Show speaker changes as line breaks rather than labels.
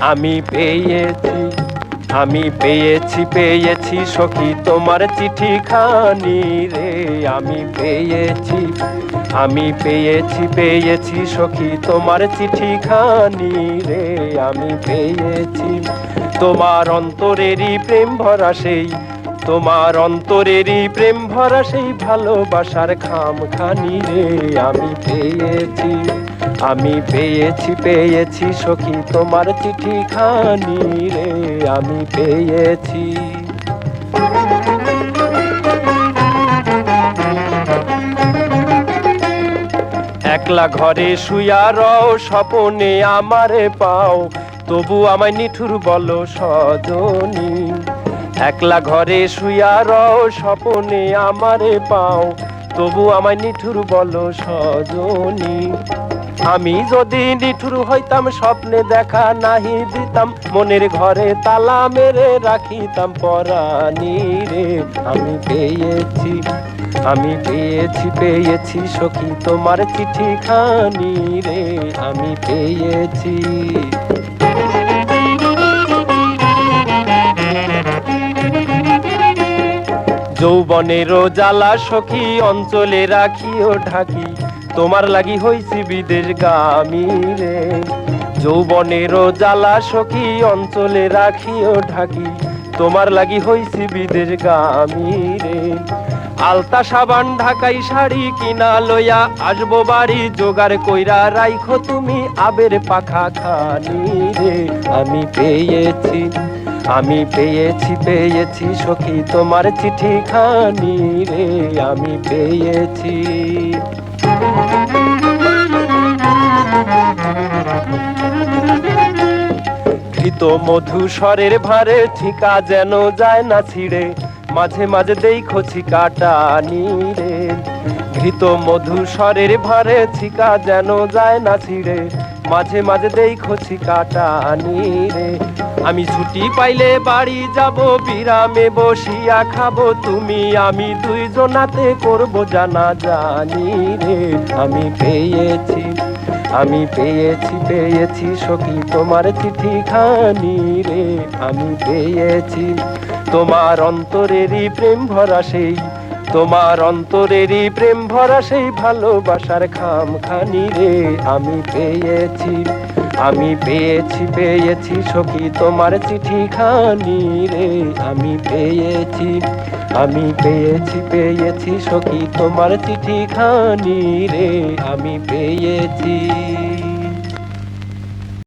আমি পেয়েছি আমি পেয়েছি পেয়েছি সখী, তোমার চিঠি খানি রে। আমি পেয়েছি আমি পেয়েছি পেয়েছি সখী, তোমার চিঠি খানি রে। আমি পেয়েছি, তোমার অন্তরেরই প্রেম ভরা সেই, তোমার অন্তরেরই প্রেম ভরা সেই ভালোবাসার খাম খানি রে। আমি পেয়েছি আমি পেয়েছি পেয়েছি সখী, তোমার চিঠি খানি রে, আমি পেয়েছি। একলা ঘরে শুয়া রও, স্বপনে আমারে পাও, তবু আমায় নিঠুর বলো সজনী। একলা ঘরে শুয়া রও, স্বপনে আমারে পাও, তবু আমায় নিঠুর বলো সজনী। আমি যদি নিঠুর হইতাম, স্বপ্নে দেখা নাহি দিতাম, মনের ঘরে তালা মেরে রাখিতাম পরানি রে। আমি পেয়েছি আমি পেয়েছি পেয়েছি সখী তোমার চিঠি খানি রে। আমি পেয়েছি। যৌবনেরও জ্বালা সখী, অঞ্চলে রাখিও ঢাকি। তোমার লাগি হইছি বিদেশ গামী রে। যৌবনেরও জ্বালা সখী অঞ্চলে রাখিও ঢাকি, তোমার লাগি হইছি বিদেশ গামী রে। আলতা সাবান ঢাকাই শাড়ি কিনা লইয়া আসব বাড়ি, জোগাড় কইরা রাইখো তুমি আবের পাখা খানি রে। আমি পেয়েছি আমি পেয়েছি পেয়েছি সখী তোমার চিঠি খানি রে। আমি পেয়েছি। ঘৃত মধু স্বরের ভারে ঠিকা যেন যায় না ছিঁড়ে, মাঝে মাঝে দেখো ছিকাটা রে ঘৃত মধু স্বরের ভারে ছিকা যেন যায় না ছিঁড়ে মাঝে মাঝে দেখো ছিকাটা রে। আমি ছুটি পাইলে বাড়ি যাব, বিরামে বসিয়া খাব। তুমি, আমি দুইজনাতে করব জানা জানি রে। আমি পেয়েছি আমি পেয়েছি পেয়েছি সখী তোমার চিঠি খানি রে। আমি পেয়েছি, তোমার অন্তরেরই প্রেম ভরা সেই তোমার অন্তরেরই প্রেম ভরা সেই ভালোবাসার খাম খানি রে, আমি পেয়েছি আমি পেয়েছি পেয়েছি সখী তোমার চিঠি খানি রে, আমি পেয়েছি আমি পেয়েছি পেয়েছি সখী তোমার চিঠি খানি রে, আমি পেয়েছি।